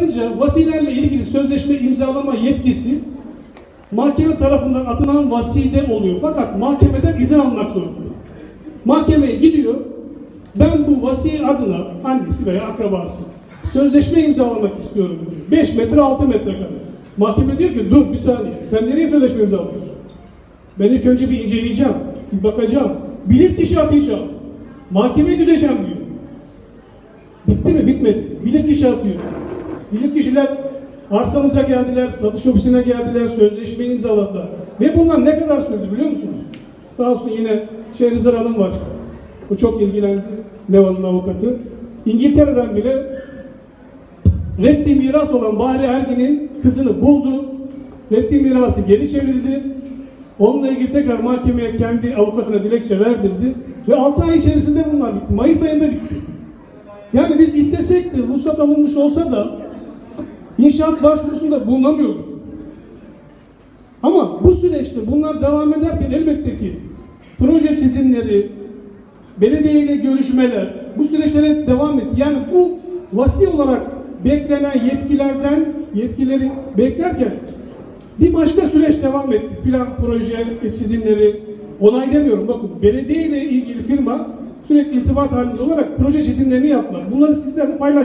onaylanınca vasilerle ilgili sözleşme imzalama yetkisi mahkeme tarafından atılan vaside oluyor. Fakat mahkemeden izin almak zorunda. Mahkemeye gidiyor. Ben bu vasi adına annesi veya akrabası sözleşme imzalamak istiyorum diyor. 5 metre 6 metre kadar. Mahkeme diyor ki dur bir saniye. Sen nereye sözleşme imzalıyorsun? Ben ilk önce bir inceleyeceğim. Bir bakacağım. Bilir kişi atayacağım. Mahkemeye gideceğim diyor. Bitti mi? Bitmedi. Bilir kişi atıyor. Bilir kişiler arsamıza geldiler, satış ofisine geldiler, sözleşme imzaladılar. Ve bunlar ne kadar sürdü biliyor musunuz? Sağ olsun yine Şehrizar Hanım var. O çok ilgilendi. Neval'ın avukatı. İngiltere'den bile reddi miras olan Bahri Ergin'in kızını buldu. Reddi mirası geri çevirdi. Onunla ilgili tekrar mahkemeye kendi avukatına dilekçe verdirdi. Ve 6 ay içerisinde bunlar. Mayıs ayında bitti. Yani biz istesek de ruhsat alınmış olsa da inşaat başvurusunda bulunamıyorduk. Ama bu süreçte bunlar devam ederken elbette ki proje çizimleri, belediye ile görüşmeler bu süreçlere devam etti. Yani bu vasi olarak beklenen yetkilerden yetkileri beklerken bir başka süreç devam etti. Plan, proje, çizimleri onay demiyorum. Bakın belediye ile ilgili firma sürekli irtibat halinde olarak proje çizimlerini yaptılar. Bunları sizlerle paylaş.